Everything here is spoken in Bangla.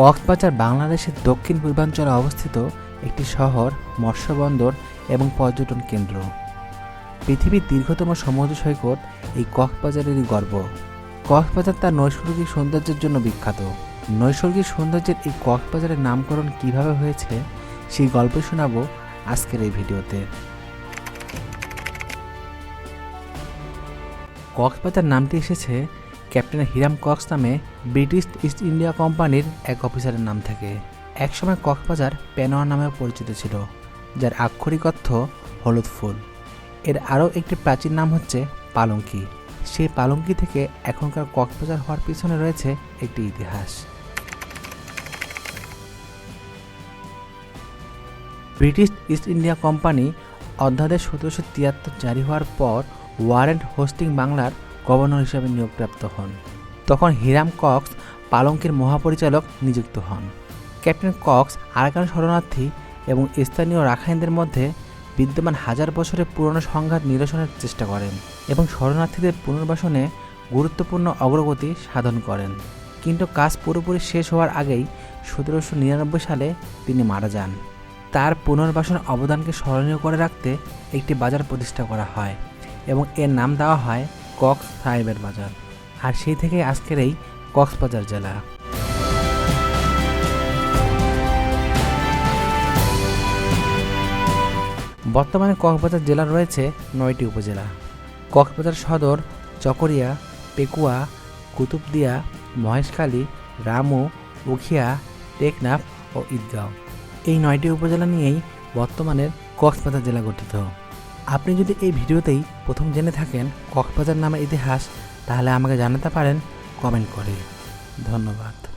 কক্সবাজার বাংলাদেশের দক্ষিণ পূর্বাঞ্চলে অবস্থিত একটি শহর মৎস্য বন্দর এবং পর্যটন কেন্দ্র। পৃথিবীর দীর্ঘতম সমুদ্র সৈকত এই কক্সবাজারেরই গর্ব। কক্সবাজার তার নৈসর্গিক সৌন্দর্যের জন্য বিখ্যাত। নৈসর্গিক সৌন্দর্যের এই কক্সবাজারের নামকরণ কীভাবে হয়েছে, সেই গল্প শোনাবো আজকের এই ভিডিওতে। কক্সবাজার নামটি এসেছে ক্যাপ্টেন হিরাম কক্স নামে ব্রিটিশ ইস্ট ইন্ডিয়া কোম্পানির এক অফিসারের নাম থাকে। একসময় কক্সবাজার প্যানোয়া নামেও পরিচিত ছিল, যার আক্ষরিক অর্থ হলুদ ফুল। এর আরও একটি প্রাচীন নাম হচ্ছে পালঙ্কি। সেই পালঙ্কি থেকে এখনকার কক্সবাজার হওয়ার পিছনে রয়েছে একটি ইতিহাস। ব্রিটিশ ইস্ট ইন্ডিয়া কোম্পানি অধ্যাদেশ সতেরোশো তিয়াত্তর জারি হওয়ার পর ওয়ারেন্ট হোস্টিং বাংলার গভর্নর হিসেবে নিয়োগপ্রাপ্ত হন। তখন হিরাম কক্স পালঙ্কের মহাপরিচালক নিযুক্ত হন। ক্যাপ্টেন কক্স আরাকান শরণার্থী এবং স্থানীয় রাখাইনদের মধ্যে বিদ্যমান হাজার বছরের পুরনো সংঘাত নিরসনের চেষ্টা করেন এবং শরণার্থীদের পুনর্বাসনে গুরুত্বপূর্ণ অগ্রগতি সাধন করেন। কিন্তু কাজ পুরোপুরি শেষ হওয়ার আগেই সতেরোশো নিরানব্বই সালে তিনি মারা যান। তার পুনর্বাসন অবদানকে স্মরণীয় করে রাখতে একটি বাজার প্রতিষ্ঠা করা হয় এবং এর নাম দেওয়া হয় কক্স সাহেবের বাজার। আর সেই থেকে আজকের এই কক্সবাজার জেলা। বর্তমানে কক্সবাজার জেলা রয়েছে নয়টি উপজেলা। কক্সবাজার সদর চকরিয়া, পেকুয়া, কুতুবদিয়া, মহেশখালী, রামু, উখিয়া, টেকনাফ ও ঈদগাঁও। এই নয়টি উপজেলা নিয়েই বর্তমানের কক্সবাজার জেলা গঠিত। আপনি যদি এই ভিডিওতেই প্রথম জেনে থাকেন কক্সবাজার নামের ইতিহাস, তাহলে আমাকে জানাতে পারেন কমেন্ট করে। ধন্যবাদ।